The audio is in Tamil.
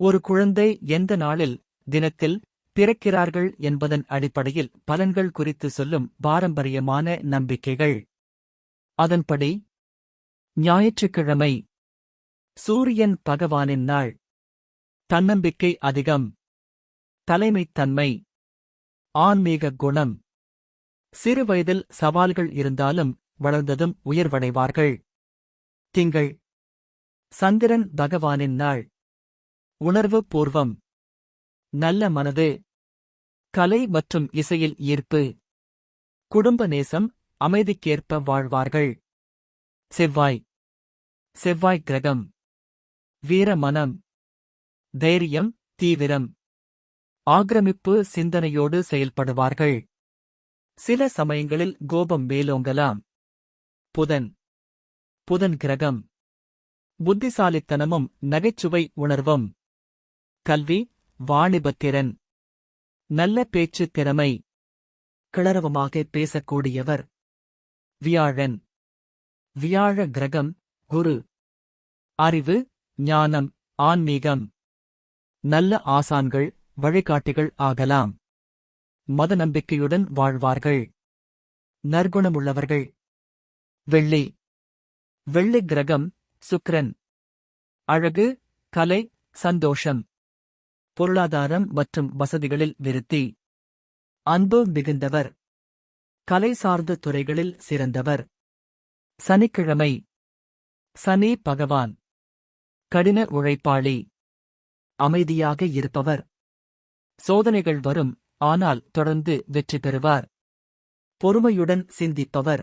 ஒரு குழந்தை எந்த நாளில் தினத்தில் பிறக்கிறார்கள் என்பதன் அடிப்படையில் பலன்கள் குறித்து சொல்லும் பாரம்பரியமான நம்பிக்கைகள். அதன்படி ஞாயிற்றுக்கிழமை சூரியன் பகவானின் நாள். தன்னம்பிக்கை அதிகம். தலைமைத்தன்மை. ஆன்மீக குணம். சிறுவயதில் சவால்கள் இருந்தாலும் வளர்ந்ததும் உயர்வடைவார்கள். திங்கள் சந்திரன் பகவானின் நாள். உணர்வு பூர்வம். நல்ல மனது. கலை மற்றும் இசையில் ஈர்ப்பு. குடும்ப நேசம் அமைதிக்கேற்ப வாழ்வார்கள். செவ்வாய். செவ்வாய் கிரகம். வீர மனம். தைரியம் தீவிரம். ஆக்கிரமிப்பு சிந்தனையோடு செயல்படுவார்கள். சில சமயங்களில் கோபம் மேலோங்கலாம். புதன். புதன் கிரகம். புத்திசாலித்தனமும் நகைச்சுவை உணர்வும். கல்வி வாணிபத்திறன் நல்ல பேச்சு திறமை கிளரவமாக பேசக்கூடியவர் வியாழன் வியாழ கிரகம் குரு அறிவு ஞானம் ஆன்மீகம் நல்ல ஆசான்கள் வழிகாட்டிகள் ஆகலாம். மத நம்பிக்கையுடன் வாழ்வார்கள். நற்குணமுள்ளவர்கள். வெள்ளி வெள்ளி கிரகம் சுக்ரன் அழகு கலை சந்தோஷம். பொருளாதாரம் மற்றும் வசதிகளில் விருத்தி. அன்பு மிகுந்தவர். கலை சார்ந்த துறைகளில் சிறந்தவர். சனிக்கிழமை. சனி பகவான். கடின உழைப்பாளி. அமைதியாக இருப்பவர். சோதனைகள் வரும் ஆனால் தொடர்ந்து வெற்றி பெறுவார். பொறுமையுடன் சிந்திப்பவர்.